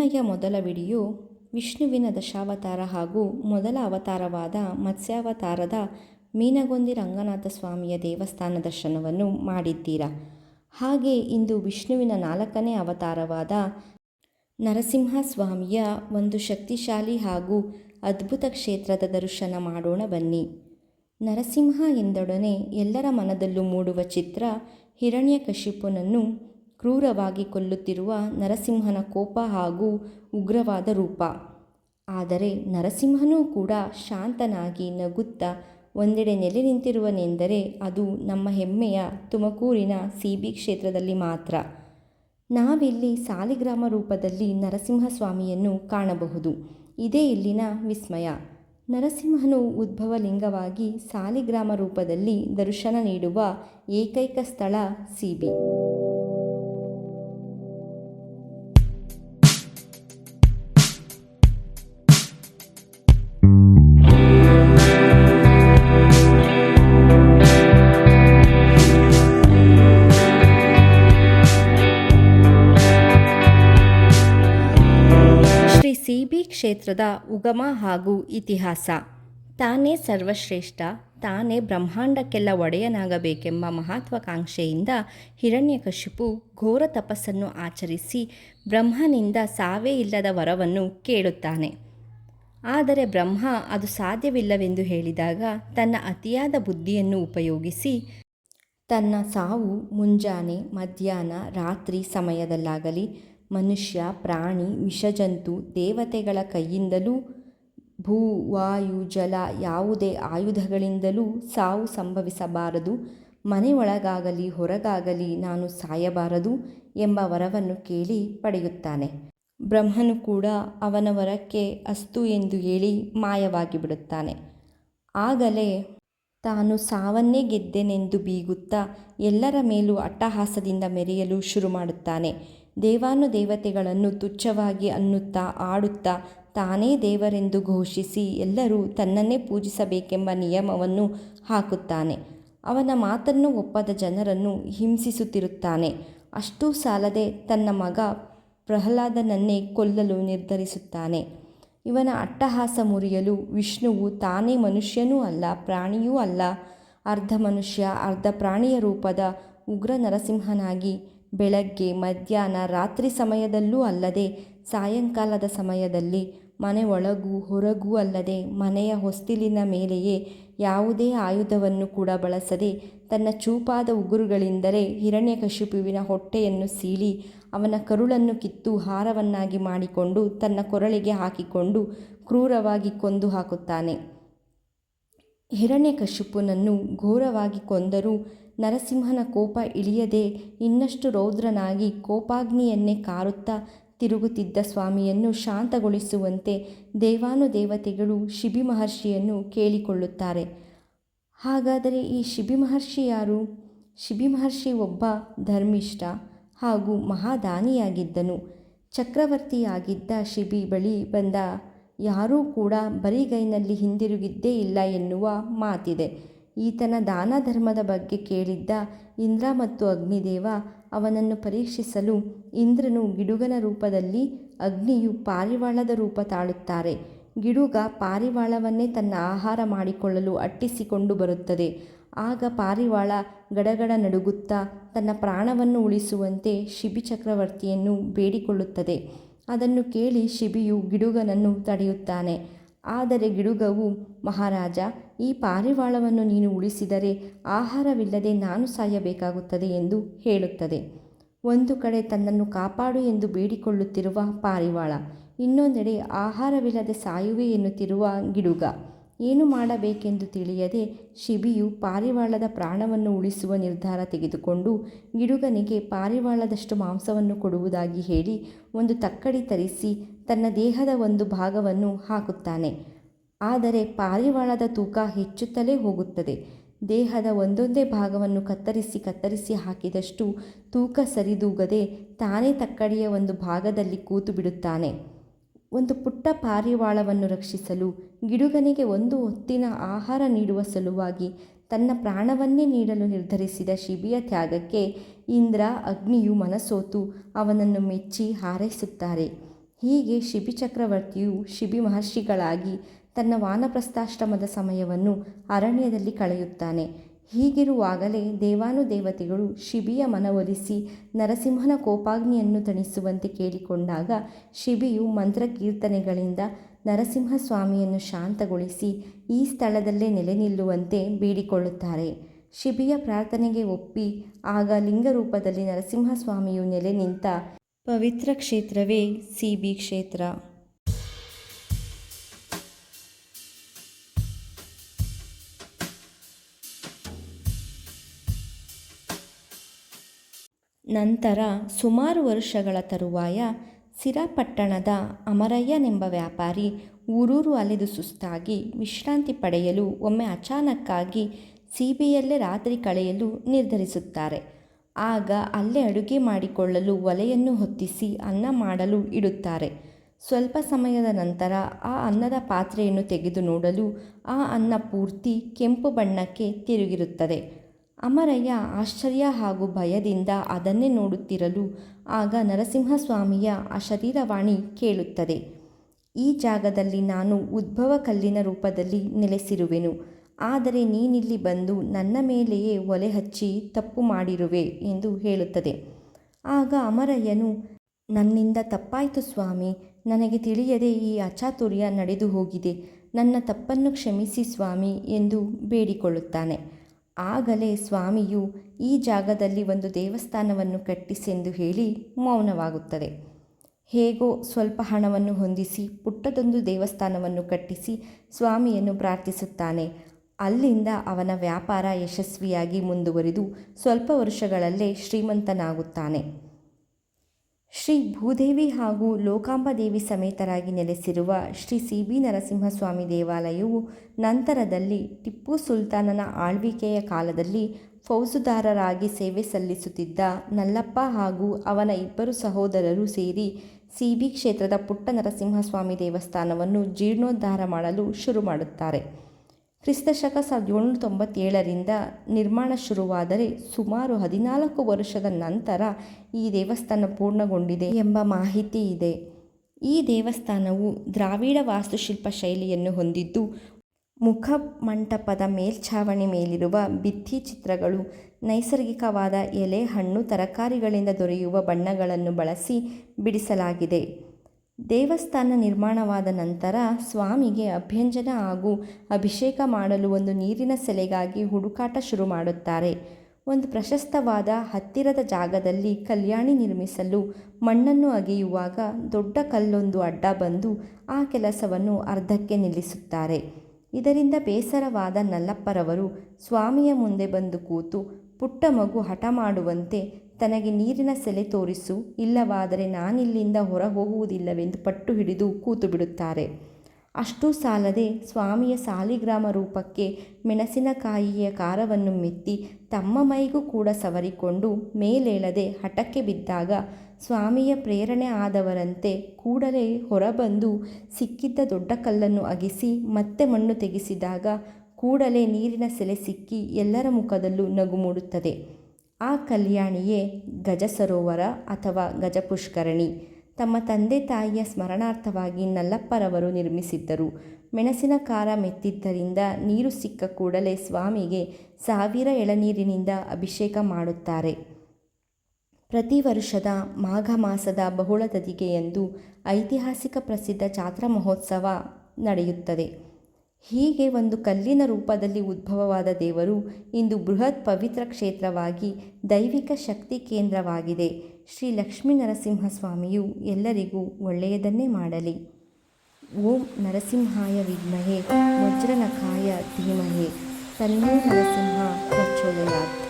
ನನ್ನಯ ಮೊದಲ ವಿಡಿಯೋ, ವಿಷ್ಣುವಿನ ದಶಾವತಾರ ಹಾಗೂ ಮೊದಲ ಅವತಾರವಾದ ಮತ್ಸ್ಯಾವತಾರದ ಮೀನಗೊಂದಿ ರಂಗನಾಥ ಸ್ವಾಮಿಯ ದೇವಸ್ಥಾನ ದರ್ಶನವನ್ನು ಮಾಡಿದ್ದೀರಾ? ಹಾಗೆ ಇಂದು ವಿಷ್ಣುವಿನ ನಾಲ್ಕನೇ ಅವತಾರವಾದ ನರಸಿಂಹ ಸ್ವಾಮಿಯ ಒಂದು ಶಕ್ತಿಶಾಲಿ ಹಾಗೂ ಅದ್ಭುತ ಕ್ಷೇತ್ರದ ದರ್ಶನ ಮಾಡೋಣ ಬನ್ನಿ. ನರಸಿಂಹ ಎಂದೊಡನೆ ಎಲ್ಲರ ಮನದಲ್ಲೂ ಮೂಡುವ ಚಿತ್ರ ಹಿರಣ್ಯಕಶಿಪುನನ್ನು ಕ್ರೂರವಾಗಿ ಕೊಲ್ಲುತ್ತಿರುವ ನರಸಿಂಹನ ಕೋಪ ಹಾಗೂ ಉಗ್ರವಾದ ರೂಪ. ಆದರೆ ನರಸಿಂಹನೂ ಕೂಡ ಶಾಂತನಾಗಿ ನಗುತ್ತಾ ಒಂದೆಡೆ ನೆಲೆ ನಿಂತಿರುವನೆಂದರೆ ಅದು ನಮ್ಮ ಹೆಮ್ಮೆಯ ತುಮಕೂರಿನ ಸಿಬಿ ಕ್ಷೇತ್ರದಲ್ಲಿ ಮಾತ್ರ. ನಾವಿಲ್ಲಿ ಸಾಲಿಗ್ರಾಮ ರೂಪದಲ್ಲಿ ನರಸಿಂಹಸ್ವಾಮಿಯನ್ನು ಕಾಣಬಹುದು. ಇದೇ ಇಲ್ಲಿನ ವಿಸ್ಮಯ. ನರಸಿಂಹನು ಉದ್ಭವ ಲಿಂಗವಾಗಿ ಸಾಲಿಗ್ರಾಮ ರೂಪದಲ್ಲಿ ದರ್ಶನ ನೀಡುವ ಏಕೈಕ ಸ್ಥಳ ಸಿ ಕ್ಷೇತ್ರದ ಉಗಮ ಹಾಗೂ ಇತಿಹಾಸ. ತಾನೇ ಸರ್ವಶ್ರೇಷ್ಠ, ತಾನೇ ಬ್ರಹ್ಮಾಂಡಕ್ಕೆಲ್ಲ ಒಡೆಯನಾಗಬೇಕೆಂಬ ಮಹತ್ವಾಕಾಂಕ್ಷೆಯಿಂದ ಹಿರಣ್ಯಕಶಿಪು ಘೋರ ತಪಸ್ಸನ್ನು ಆಚರಿಸಿ ಬ್ರಹ್ಮನಿಂದ ಸಾವೇ ಇಲ್ಲದ ವರವನ್ನು ಕೇಳುತ್ತಾನೆ. ಆದರೆ ಬ್ರಹ್ಮ ಅದು ಸಾಧ್ಯವಿಲ್ಲವೆಂದು ಹೇಳಿದಾಗ ತನ್ನ ಅತಿಯಾದ ಬುದ್ಧಿಯನ್ನು ಉಪಯೋಗಿಸಿ ತನ್ನ ಸಾವು ಮುಂಜಾನೆ, ಮಧ್ಯಾಹ್ನ, ರಾತ್ರಿ ಸಮಯದಲ್ಲಾಗಲಿ ಮನುಷ್ಯ, ಪ್ರಾಣಿ, ವಿಷಜಂತು ದೇವತೆಗಳ ಕೈಯಿಂದಲೂ ಭೂ, ವಾಯು, ಜಲ ಯಾವುದೇ ಆಯುಧಗಳಿಂದಲೂ ಸಾವು ಸಂಭವಿಸಬಾರದು. ಮನೆಯೊಳಗಾಗಲಿ, ಹೊರಗಾಗಲಿ ನಾನು ಸಾಯಬಾರದು ಎಂಬ ವರವನ್ನು ಕೇಳಿ ಪಡೆಯುತ್ತಾನೆ. ಬ್ರಹ್ಮನು ಕೂಡ ಅವನ ವರಕ್ಕೆ ಅಸ್ತು ಎಂದು ಹೇಳಿ ಮಾಯವಾಗಿ ಬಿಡುತ್ತಾನೆ ಆಗಲೇ ತಾನು ಸಾವನ್ನೇ ಗೆದ್ದೆನೆಂದು ಬೀಗುತ್ತಾ ಎಲ್ಲರ ಮೇಲೂ ಅಟ್ಟಹಾಸದಿಂದ ಮೆರೆಯಲು ಶುರು ಮಾಡುತ್ತಾನೆ ದೇವಾನುದೇವತೆಗಳನ್ನು ತುಚ್ಛವಾಗಿ ಅನ್ನುತ್ತಾ ಆಡುತ್ತಾ ತಾನೇ ದೇವರೆಂದು ಘೋಷಿಸಿ ಎಲ್ಲರೂ ತನ್ನನ್ನೇ ಪೂಜಿಸಬೇಕೆಂಬ ನಿಯಮವನ್ನು ಹಾಕುತ್ತಾನೆ. ಅವನ ಮಾತನ್ನು ಒಪ್ಪದ ಜನರನ್ನು ಹಿಂಸಿಸುತ್ತಿರುತ್ತಾನೆ. ಅಷ್ಟೂ ಸಾಲದೆ ತನ್ನ ಮಗ ಪ್ರಹ್ಲಾದನನ್ನೇ ಕೊಲ್ಲಲು ನಿರ್ಧರಿಸುತ್ತಾನೆ. ಇವನ ಅಟ್ಟಹಾಸ ಮುರಿಯಲು ವಿಷ್ಣುವು ತಾನೇ ಮನುಷ್ಯನೂ ಅಲ್ಲ, ಪ್ರಾಣಿಯೂ ಅಲ್ಲ. ಅರ್ಧ ಮನುಷ್ಯ, ಅರ್ಧ ಪ್ರಾಣಿಯ ರೂಪದ ಉಗ್ರ ನರಸಿಂಹನಾಗಿ ಬೆಳಗ್ಗೆ, ಮಧ್ಯಾಹ್ನ, ರಾತ್ರಿ ಸಮಯದಲ್ಲೂ ಅಲ್ಲದೆ ಸಾಯಂಕಾಲದ ಸಮಯದಲ್ಲಿ ಮನೆ ಒಳಗೂ ಹೊರಗೂ ಅಲ್ಲದೆ ಮನೆಯ ಹೊಸ್ತಿಲಿನ ಮೇಲೆಯೇ ಯಾವುದೇ ಆಯುಧವನ್ನು ಕೂಡ ಬಳಸದೆ ತನ್ನ ಚೂಪಾದ ಉಗುರುಗಳಿಂದಲೇ ಹಿರಣ್ಯಕಶಿಪುವಿನ ಹೊಟ್ಟೆಯನ್ನು ಸೀಳಿ ಅವನ ಕರುಳನ್ನು ಕಿತ್ತು ಹಾರವನ್ನಾಗಿ ಮಾಡಿಕೊಂಡು ತನ್ನ ಕೊರಳಿಗೆ ಹಾಕಿಕೊಂಡು ಕ್ರೂರವಾಗಿ ಕೊಂದು ಹಾಕುತ್ತಾನೆ. ಹಿರಣ್ಯಕಶಿಪುನನ್ನು ಘೋರವಾಗಿ ಕೊಂದರೂ ನರಸಿಂಹನ ಕೋಪ ಇಳಿಯದೆ ಇನ್ನಷ್ಟು ರೌದ್ರನಾಗಿ ಕೋಪಾಗ್ನಿಯನ್ನೇ ಕಾರುತ್ತಾ ತಿರುಗುತ್ತಿದ್ದ ಸ್ವಾಮಿಯನ್ನು ಶಾಂತಗೊಳಿಸುವಂತೆ ದೇವಾನುದೇವತೆಗಳು ಶಿಬಿ ಮಹರ್ಷಿಯನ್ನು ಕೇಳಿಕೊಳ್ಳುತ್ತಾರೆ. ಹಾಗಾದರೆ ಈ ಶಿಬಿ ಮಹರ್ಷಿ ಯಾರು? ಶಿಬಿ ಮಹರ್ಷಿ ಒಬ್ಬ ಧರ್ಮಿಷ್ಠ ಹಾಗೂ ಮಹಾದಾನಿಯಾಗಿದ್ದನು. ಚಕ್ರವರ್ತಿಯಾಗಿದ್ದ ಶಿಬಿ ಬಳಿ ಬಂದ ಯಾರೂ ಕೂಡ ಬರಿಗೈನಲ್ಲಿ ಹಿಂದಿರುಗಿದ್ದೇ ಇಲ್ಲ ಎನ್ನುವ ಮಾತಿದೆ. ಈತನ ದಾನ ಧರ್ಮದ ಬಗ್ಗೆ ಕೇಳಿದ್ದ ಇಂದ್ರ ಮತ್ತು ಅಗ್ನಿದೇವ ಅವನನ್ನು ಪರೀಕ್ಷಿಸಲು ಇಂದ್ರನು ಗಿಡುಗನ ರೂಪದಲ್ಲಿ ಅಗ್ನಿಯು ಪಾರಿವಾಳದ ರೂಪ ತಾಳುತ್ತಾರೆ. ಗಿಡುಗ ಪಾರಿವಾಳವನ್ನೇ ತನ್ನ ಆಹಾರ ಮಾಡಿಕೊಳ್ಳಲು ಅಟ್ಟಿಸಿಕೊಂಡು ಬರುತ್ತದೆ. ಆಗ ಪಾರಿವಾಳ ಗಡಗಡ ನಡುಗುತ್ತಾ ತನ್ನ ಪ್ರಾಣವನ್ನು ಉಳಿಸುವಂತೆ ಶಿಬಿ ಚಕ್ರವರ್ತಿಯನ್ನು ಬೇಡಿಕೊಳ್ಳುತ್ತದೆ. ಅದನ್ನು ಕೇಳಿ ಶಿಬಿಯು ಗಿಡುಗನನ್ನು ತಡೆಯುತ್ತಾನೆ. ಆದರೆ ಗಿಡುಗವು, ಮಹಾರಾಜ, ಈ ಪಾರಿವಾಳವನ್ನು ನೀನು ಉಳಿಸಿದರೆ ಆಹಾರವಿಲ್ಲದೆ ನಾನು ಸಾಯಬೇಕಾಗುತ್ತದೆ ಎಂದು ಹೇಳುತ್ತದೆ. ಒಂದು ಕಡೆ ತನ್ನನ್ನು ಕಾಪಾಡು ಎಂದು ಬೇಡಿಕೊಳ್ಳುತ್ತಿರುವ ಪಾರಿವಾಳ, ಇನ್ನೊಂದೆಡೆ ಆಹಾರವಿಲ್ಲದೆ ಸಾಯುವೆ ಎನ್ನುತ್ತಿರುವ ಗಿಡುಗ. ಏನು ಮಾಡಬೇಕೆಂದು ತಿಳಿಯದೆ ಶಿಬಿಯು ಪಾರಿವಾಳದ ಪ್ರಾಣವನ್ನು ಉಳಿಸುವ ನಿರ್ಧಾರ ತೆಗೆದುಕೊಂಡು ಗಿಡುಗನಿಗೆ ಪಾರಿವಾಳದಷ್ಟು ಮಾಂಸವನ್ನು ಕೊಡುವುದಾಗಿ ಹೇಳಿ ಒಂದು ತಕ್ಕಡಿ ತರಿಸಿ ತನ್ನ ದೇಹದ ಒಂದು ಭಾಗವನ್ನು ಹಾಕುತ್ತಾನೆ. ಆದರೆ ಪಾರಿವಾಳದ ತೂಕ ಹೆಚ್ಚುತ್ತಲೇ ಹೋಗುತ್ತದೆ. ದೇಹದ ಒಂದೊಂದೇ ಭಾಗವನ್ನು ಕತ್ತರಿಸಿ ಕತ್ತರಿಸಿ ಹಾಕಿದಷ್ಟು ತೂಕ ಸರಿದೂಗದೆ ತಾನೇ ತಕ್ಕಡಿಯ ಒಂದು ಭಾಗದಲ್ಲಿ ಕೂತು ಬಿಡುತ್ತಾನೆ. ಒಂದು ಪುಟ್ಟ ಪಾರಿವಾಳವನ್ನು ರಕ್ಷಿಸಲು, ಗಿಡುಗನಿಗೆ ಒಂದು ಹೊತ್ತಿನ ಆಹಾರ ನೀಡುವ ಸಲುವಾಗಿ ತನ್ನ ಪ್ರಾಣವನ್ನೇ ನೀಡಲು ನಿರ್ಧರಿಸಿದ ಶಿಬಿಯ ತ್ಯಾಗಕ್ಕೆ ಇಂದ್ರ ಅಗ್ನಿಯು ಮನಸೋತು, ಅವನನ್ನು ಮೆಚ್ಚಿ ಹಾರೈಸುತ್ತಾರೆ. ಹೀಗೆ ಶಿಬಿ ಚಕ್ರವರ್ತಿಯು ಶಿಬಿ ಮಹರ್ಷಿಗಳಾಗಿ ತನ್ನ ವಾನಪ್ರಸ್ಥಾಶ್ರಮದ ಸಮಯವನ್ನು ಅರಣ್ಯದಲ್ಲಿ ಕಳೆಯುತ್ತಾನೆ. ಹೀಗಿರುವಾಗಲೇ ದೇವಾನುದೇವತೆಗಳು ಶಿಬಿಯ ಮನವೊಲಿಸಿ ನರಸಿಂಹನ ಕೋಪಾಗ್ನಿಯನ್ನು ತಣಿಸುವಂತೆ ಕೇಳಿಕೊಂಡಾಗ ಶಿಬಿಯು ಮಂತ್ರಕೀರ್ತನೆಗಳಿಂದ ನರಸಿಂಹಸ್ವಾಮಿಯನ್ನು ಶಾಂತಗೊಳಿಸಿ ಈ ಸ್ಥಳದಲ್ಲೇ ನೆಲೆ ನಿಲ್ಲುವಂತೆ ಬೇಡಿಕೊಳ್ಳುತ್ತಾರೆ. ಶಿಬಿಯ ಪ್ರಾರ್ಥನೆಗೆ ಒಪ್ಪಿ ಆಗ ಲಿಂಗರೂಪದಲ್ಲಿ ನರಸಿಂಹಸ್ವಾಮಿಯು ನೆಲೆ ನಿಂತ ಪವಿತ್ರ ಕ್ಷೇತ್ರವೇ ಸಿಬಿ ಕ್ಷೇತ್ರ. ನಂತರ ಸುಮಾರು ವರ್ಷಗಳ ತರುವಾಯ ಸಿರಾಪಟ್ಟಣದ ಅಮರಯ್ಯನೆಂಬ ವ್ಯಾಪಾರಿ ಊರೂರು ಅಲೆದು ಸುಸ್ತಾಗಿ ವಿಶ್ರಾಂತಿ ಪಡೆಯಲು ಒಮ್ಮೆ ಅಚಾನಕ್ಕಾಗಿ ಸಿಬಿಯಲ್ಲೇ ರಾತ್ರಿ ಕಳೆಯಲು ನಿರ್ಧರಿಸುತ್ತಾರೆ. ಆಗ ಅಲ್ಲೇ ಅಡುಗೆ ಮಾಡಿಕೊಳ್ಳಲು ಒಲೆಯನ್ನು ಹೊತ್ತಿಸಿ ಅನ್ನ ಮಾಡಲು ಇಡುತ್ತಾರೆ. ಸ್ವಲ್ಪ ಸಮಯದ ನಂತರ ಆ ಅನ್ನದ ಪಾತ್ರೆಯನ್ನು ತೆಗೆದು ನೋಡಲು ಆ ಅನ್ನ ಪೂರ್ತಿ ಕೆಂಪು ಬಣ್ಣಕ್ಕೆ ತಿರುಗಿರುತ್ತದೆ. ಅಮರಯ್ಯ ಆಶ್ಚರ್ಯ ಹಾಗೂ ಭಯದಿಂದ ಅದನ್ನೇ ನೋಡುತ್ತಿರಲು ಆಗ ನರಸಿಂಹಸ್ವಾಮಿಯ ಅಶರೀರವಾಣಿ ಕೇಳುತ್ತದೆ. ಈ ಜಾಗದಲ್ಲಿ ನಾನು ಉದ್ಭವ ಕಲ್ಲಿನ ರೂಪದಲ್ಲಿ ನೆಲೆಸಿರುವೆನು. ಆದರೆ ನೀನಿಲ್ಲಿ ಬಂದು ನನ್ನ ಮೇಲೆಯೇ ಒಲೆ ಹಚ್ಚಿ ತಪ್ಪು ಮಾಡಿರುವೆ ಎಂದು ಹೇಳುತ್ತದೆ. ಆಗ ಅಮರಯ್ಯನು, ನನ್ನಿಂದ ತಪ್ಪಾಯಿತು ಸ್ವಾಮಿ. ನನಗೆ ತಿಳಿಯದೆ ಈ ಅಚಾತುರ್ಯ ನಡೆದು ಹೋಗಿದೆ ನನ್ನ ತಪ್ಪನ್ನು ಕ್ಷಮಿಸಿ ಸ್ವಾಮಿ ಎಂದು ಬೇಡಿಕೊಳ್ಳುತ್ತಾನೆ. ಆಗಲೇ ಸ್ವಾಮಿಯು ಈ ಜಾಗದಲ್ಲಿ ಒಂದು ದೇವಸ್ಥಾನವನ್ನು ಕಟ್ಟಿಸೆಂದು ಹೇಳಿ ಮೌನವಾಗುತ್ತದೆ. ಹೇಗೋ ಸ್ವಲ್ಪ ಹಣವನ್ನು ಹೊಂದಿಸಿ ಪುಟ್ಟದೊಂದು ದೇವಸ್ಥಾನವನ್ನು ಕಟ್ಟಿಸಿ ಸ್ವಾಮಿಯನ್ನು ಪ್ರಾರ್ಥಿಸುತ್ತಾನೆ. ಅಲ್ಲಿಂದ ಅವನ ವ್ಯಾಪಾರ ಯಶಸ್ವಿಯಾಗಿ ಮುಂದುವರಿದು ಸ್ವಲ್ಪ ವರ್ಷಗಳಲ್ಲೇ ಶ್ರೀಮಂತನಾಗುತ್ತಾನೆ. ಶ್ರೀ ಭೂದೇವಿ ಹಾಗೂ ಲೋಕಾಂಬದೇವಿ ಸಮೇತರಾಗಿ ನೆಲೆಸಿರುವ ಶ್ರೀ ಸಿ ಬಿ ನರಸಿಂಹಸ್ವಾಮಿ ದೇವಾಲಯವು ನಂತರದಲ್ಲಿ ಟಿಪ್ಪು ಸುಲ್ತಾನನ ಆಳ್ವಿಕೆಯ ಕಾಲದಲ್ಲಿ ಫೌಜುದಾರರಾಗಿ ಸೇವೆ ಸಲ್ಲಿಸುತ್ತಿದ್ದ ನಲ್ಲಪ್ಪ ಹಾಗೂ ಅವನ ಇಬ್ಬರು ಸಹೋದರರು ಸೇರಿ ಸಿ ಬಿ ಕ್ಷೇತ್ರದ ಪುಟ್ಟ ನರಸಿಂಹಸ್ವಾಮಿ ದೇವಸ್ಥಾನವನ್ನು ಜೀರ್ಣೋದ್ಧಾರ ಮಾಡಲು ಶುರು ಮಾಡುತ್ತಾರೆ. ಕ್ರಿಸ್ತಶಕ ಸಾವಿರದ ಏಳ್ನೂರ ತೊಂಬತ್ತೇಳರಿಂದ ನಿರ್ಮಾಣ ಶುರುವಾದರೆ ಸುಮಾರು ಹದಿನಾಲ್ಕು ವರ್ಷದ ನಂತರ ಈ ದೇವಸ್ಥಾನ ಪೂರ್ಣಗೊಂಡಿದೆ ಎಂಬ ಮಾಹಿತಿ ಇದೆ. ಈ ದೇವಸ್ಥಾನವು ದ್ರಾವಿಡ ವಾಸ್ತುಶಿಲ್ಪ ಶೈಲಿಯನ್ನು ಹೊಂದಿದ್ದು, ಮುಖ ಮಂಟಪದ ಮೇಲ್ಛಾವಣಿ ಮೇಲಿರುವ ಭಿತ್ತಿ ಚಿತ್ರಗಳು, ನೈಸರ್ಗಿಕವಾದ ಎಲೆ, ಹಣ್ಣು, ತರಕಾರಿಗಳಿಂದ ದೊರೆಯುವ ಬಣ್ಣಗಳನ್ನು ಬಳಸಿ ಬಿಡಿಸಲಾಗಿದೆ. ದೇವಸ್ಥಾನ ನಿರ್ಮಾಣವಾದ ನಂತರ ಸ್ವಾಮಿಗೆ ಅಭ್ಯಂಜನ ಹಾಗೂ ಅಭಿಷೇಕ ಮಾಡಲು ಒಂದು ನೀರಿನ ಸೆಲೆಗಾಗಿ ಹುಡುಕಾಟ ಶುರು ಮಾಡುತ್ತಾರೆ. ಒಂದು ಪ್ರಶಸ್ತವಾದ ಹತ್ತಿರದ ಜಾಗದಲ್ಲಿ ಕಲ್ಯಾಣಿ ನಿರ್ಮಿಸಲು ಮಣ್ಣನ್ನು ಅಗೆಯುವಾಗ ದೊಡ್ಡ ಕಲ್ಲೊಂದು ಅಡ್ಡ ಬಂದು ಆ ಕೆಲಸವನ್ನು ಅರ್ಧಕ್ಕೆ ನಿಲ್ಲಿಸುತ್ತಾರೆ. ಇದರಿಂದ ಬೇಸರವಾದ ನಲ್ಲಪ್ಪರವರು ಸ್ವಾಮಿಯ ಮುಂದೆ ಬಂದು ಕೂತು ಪುಟ್ಟ ಮಗು ಹಠ ಮಾಡುವಂತೆ ತನಗೆ ನೀರಿನ ಸೆಲೆ ತೋರಿಸು, ಇಲ್ಲವಾದರೆ ನಾನಿಲ್ಲಿಂದ ಹೊರ ಹೋಗುವುದಿಲ್ಲವೆಂದು ಪಟ್ಟು ಹಿಡಿದು ಕೂತು ಬಿಡುತ್ತಾರೆ ಅಷ್ಟೂ ಸಾಲದೆ ಸ್ವಾಮಿಯ ಸಾಲಿಗ್ರಾಮ ರೂಪಕ್ಕೆ ಮೆಣಸಿನಕಾಯಿಯ ಖಾರವನ್ನು ಮೆತ್ತಿ ತಮ್ಮ ಮೈಗೂ ಕೂಡ ಸವರಿಕೊಂಡು ಮೇಲೇಳದೆ ಹಠಕ್ಕೆ ಬಿದ್ದಾಗ ಸ್ವಾಮಿಯ ಪ್ರೇರಣೆ ಆದವರಂತೆ ಕೂಡಲೇ ಹೊರಬಂದು ಸಿಕ್ಕಿದ್ದ ದೊಡ್ಡ ಕಲ್ಲನ್ನು ಅಗಿಸಿ ಮತ್ತೆ ಮಣ್ಣು ತೆಗೆಸಿದಾಗ ಕೂಡಲೇ ನೀರಿನ ಸೆಲೆ ಸಿಕ್ಕಿ ಎಲ್ಲರ ಮುಖದಲ್ಲೂ ನಗು ಮೂಡುತ್ತದೆ. ಆ ಕಲ್ಯಾಣಿಯೇ ಗಜ ಸರೋವರ ಅಥವಾ ಗಜಪುಷ್ಕರಣಿ. ತಮ್ಮ ತಂದೆ ತಾಯಿಯ ಸ್ಮರಣಾರ್ಥವಾಗಿ ನಲ್ಲಪ್ಪರವರು ನಿರ್ಮಿಸಿದ್ದರು. ಮೆಣಸಿನ ಖಾರ ಮೆತ್ತಿದ್ದರಿಂದ ನೀರು ಸಿಕ್ಕ ಕೂಡಲೇ ಸ್ವಾಮಿಗೆ ಸಾವಿರ ಎಳನೀರಿನಿಂದ ಅಭಿಷೇಕ ಮಾಡುತ್ತಾರೆ. ಪ್ರತಿ ವರ್ಷದ ಮಾಘ ಮಾಸದ ಬಹುಳ ದದಿಗೆಯಂದು ಐತಿಹಾಸಿಕ ಪ್ರಸಿದ್ಧ ಜಾತ್ರಾ ಮಹೋತ್ಸವ ನಡೆಯುತ್ತದೆ. ಹೀಗೆ ಒಂದು ಕಲ್ಲಿನ ರೂಪದಲ್ಲಿ ಉದ್ಭವವಾದ ದೇವರು ಇಂದು ಬೃಹತ್ ಪವಿತ್ರ ಕ್ಷೇತ್ರವಾಗಿ ದೈವಿಕ ಶಕ್ತಿ ಕೇಂದ್ರವಾಗಿದೆ. ಶ್ರೀ ಲಕ್ಷ್ಮೀ ನರಸಿಂಹಸ್ವಾಮಿಯು ಎಲ್ಲರಿಗೂ ಒಳ್ಳೆಯದನ್ನೇ ಮಾಡಲಿ. ಓಂ ನರಸಿಂಹಾಯ ವಿದ್ಮಹೆ ವಜ್ರನಖಾಯ ಧೀಮಹೆ ತನ್ನೋ ನರಸಿಂಹ ಪ್ರಚೋದಯಾತ್.